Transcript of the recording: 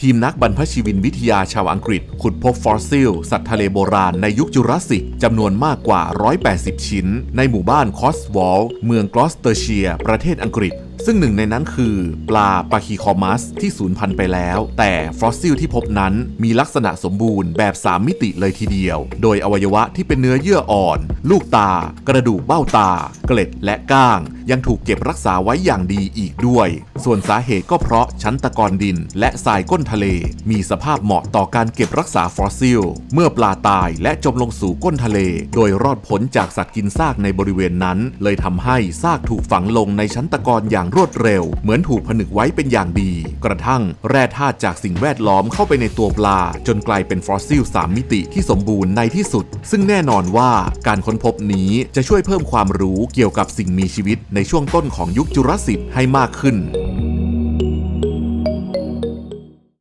ทีมนักบรรพชีวินวิทยาชาวอังกฤษ ขุดพบฟอสซิล สัตว์ทะเลโบราณในยุคจูราสสิกจำนวนมากกว่า 180 ชิ้น ในหมู่บ้านคอสวอลเมืองกลอสเตอร์เชียประเทศอังกฤษ ซึ่งหนึ่งในนั้นคือปลาปาคีคอมัสที่สูญพันธุ์ไปแล้ว แต่ฟอสซิลที่พบนั้นมีลักษณะสมบูรณ์แบบ 3 มิติเลยทีเดียว โดยอวัยวะที่เป็นเนื้อเยื่ออ่อน ลูกตา กระดูกเบ้าตา เกล็ดและก้าง ยังถูกเก็บรักษาไว้อย่างดีอีกด้วย ส่วนสาเหตุก็เพราะชั้นตะกอนดิน และทรายก้นทะเล มีสภาพเหมาะต่อการเก็บรักษาฟอสซิล เมื่อปลาตายและจมลงสู่ก้นทะเล โดยรอดพ้นจากสัตว์กินซากในบริเวณนั้น เลยทำให้ซากถูกฝังลงในชั้นตะกอนอย่างรวดเร็ว เหมือนถูกผนึกไว้เป็นอย่างดี กระทั่งแร่ธาตุจากสิ่งแวดล้อมเข้าไปในตัวปลา จนกลายเป็นฟอสซิล 3 มิติที่สมบูรณ์ในที่สุด ซึ่งแน่นอนว่าการค้นพบนี้จะช่วยเพิ่มความรู้เกี่ยวกับสิ่งมีชีวิตในช่วงต้นของยุคจุลศิลป์ให้มากขึ้น